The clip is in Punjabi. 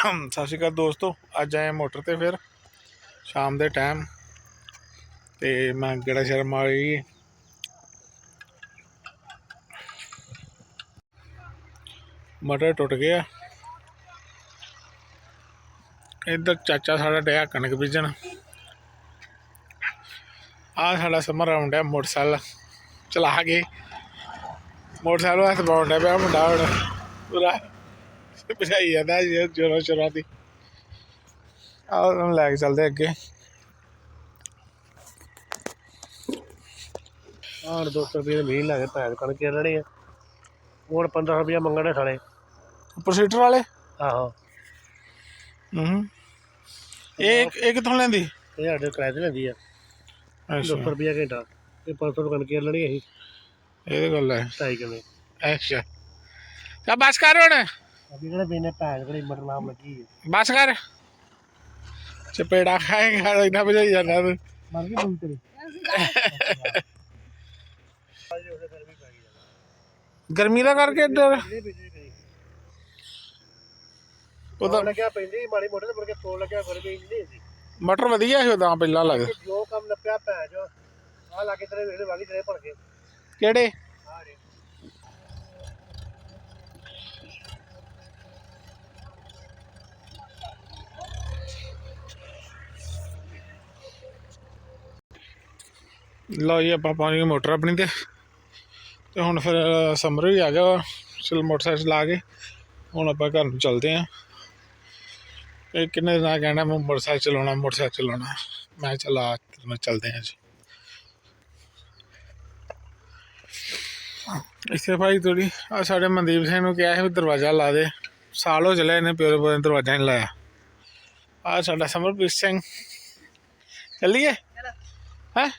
ਸਤਿ ਸ਼੍ਰੀ ਅਕਾਲ ਦੋਸਤੋ, ਅੱਜ ਆਏ ਮੋਟਰ ਤੇ ਫਿਰ, ਸ਼ਾਮ ਦੇ ਟਾਈਮ ਤੇ ਮੈਂ ਗੜਾ ਸ਼ਰਮ ਵਾਲੀ ਮਟਰ ਟੁੱਟ ਗਿਆ। ਇੱਧਰ ਚਾਚਾ ਸਾਡਾ ਡਿਆ ਕਣਕ ਬੀਜਣ। ਆ ਸਾਡਾ ਸਮਰ ਰਾਉਂਡ ਹੈ, ਮੋਟਰਸਾਈਕਲ ਚਲਾ ਕੇ। ਮੋਟਰਸਾਈਕਲ ਹੱਥ ਬਾਉਂਦਾ ਪਿਆ ਮੁੰਡਾ ਹੁਣ, ਪੂਰਾ। ਭਜਾਈ ਜਾਂਦਾ ਜੀ ਜੋਰਾਂ ਸ਼ੋਰਾਂ ਦੀ। ਆਹ ਉਹਨੂੰ ਲੈ ਕੇ ਚੱਲਦੇ ਅੱਗੇ। ਆਹ 200 ਰੁਪਏ ਦੇ ਮਹੀਨ ਲੱਗੇ ਭੈਣ ਕਣਕ ਇਹਨਾਂ ਆ। ਹੁਣ 15 ਰੁਪਏ ਮੰਗਣੇ ਸਾਲੇ। ਪ੍ਰੋਸੀਡਰ ਵਾਲੇ? ਆਹੋ। ਹੂੰ। ਇਹ ਇਹ ਕਿੱਥੋਂ ਲੈਂਦੀ? ਇਹ ਸਾਡੇ ਕਿਰਾਏ ਤੇ ਲੈਂਦੀ ਆ। 200 ਅੱਛਾ ਰੁਪਏ ਘੰਟਾ। ਤੇ 500 ਰੁਪਏ ਕਣਕ ਲੈਣੀ ਅਸੀਂ। ਇਹ ਗੱਲ ਹੈ। ਢਾਈ ਕਿਵੇਂ ਅੱਛਾ। ਤਾਂ ਬਸ ਕਰ ਹੁਣ। ਅਭੀ ਕਿਹੜੇ ਬੀਨੇ ਭੈਣ ਕਿਹੜੀ ਮਟਰ ਨਾਮ ਲੱਗੀ ਹੈ? ਬਸ ਕਰ। ਚਪੇੜਾ ਖਾਏਗਾ ਇੰਨਾ ਭਜਾਈ ਜਾਂਦਾ ਤੂੰ। ਮਰ ਗਈ ਬੁਲ ਤੇਰੀ। ਗਰਮੀ ਦਾ ਕਰਕੇ ਇੱਧਰ। ਉਹਦਾ ਉਹਦਾ ਲੱਗਿਆ ਪੈਂਦੀ ਮਾੜੀ ਮੋਟੇ ਤੇ ਮੁੜ ਕੇ ਤੋੜ ਲੱਗਿਆ ਫਿਰ ਵੀ ਨਹੀਂ ਸੀ। ਮਟਰ ਵਧੀਆ ਸੀ ਉਦਾਂ ਪਹਿਲਾਂ ਲੱਗ। ਤੇ ਜੋ ਕੰਮ ਨੱਪਿਆ ਭੈਣ ਜੋ ਆ ਲਾ ਕੇ ਤੇਰੇ ਵੇਲੇ ਵਾਗੀ ਤੇਰੇ ਭੜ ਕੇ ਕਿਹੜੇ? ਆ ਰੇ ਲਓ ਜੀ, ਆਪਾਂ ਪਾਣੀ ਮੋਟਰ ਆਪਣੀ ਤੇ। ਤੇ ਹੁਣ ਫਿਰ ਸਮਰ ਵੀ ਆ ਗਿਆ ਵਾ। ਚਲ ਮੋਟਰਸਾਈਕਲ ਲਾ ਕੇ, ਹੁਣ ਆਪਾਂ ਘਰ ਨੂੰ ਚੱਲਦੇ ਆਂ। ਇਹ ਕਿੰਨੇ ਦਿਨਾਂ ਕਹਿਣਾ, ਮੈਂ ਮੋਟਰਸਾਈਕਲ ਚਲਾਉਣਾ ਮੋਟਰਸਾਈਕਲ ਚਲਾਉਣਾ। ਮੈਂ ਚਲਾ ਤੇਰੇ ਚੱਲਦੇ ਆਂ ਜੀ। ਇੱਥੇ ਭਾਈ ਥੋੜੀ ਆ ਸਾਡੇ ਮਨਦੀਪ ਸਿੰਘ ਨੂੰ ਕਿਹਾ ਸੀ ਵੀ ਦਰਵਾਜ਼ਾ ਲਾ ਦੇ। ਸਾਲ ਹੋ ਚਲੇ ਇਹਨੇ ਪਿਓ ਦੇ ਦਰਵਾਜ਼ਾ ਨਹੀਂ ਲਾਇਆ। ਆ ਸਾਡਾ ਸਮਰਪ੍ਰੀਤ ਸਿੰਘ। ਚੱਲੀਏ? ਹੈ?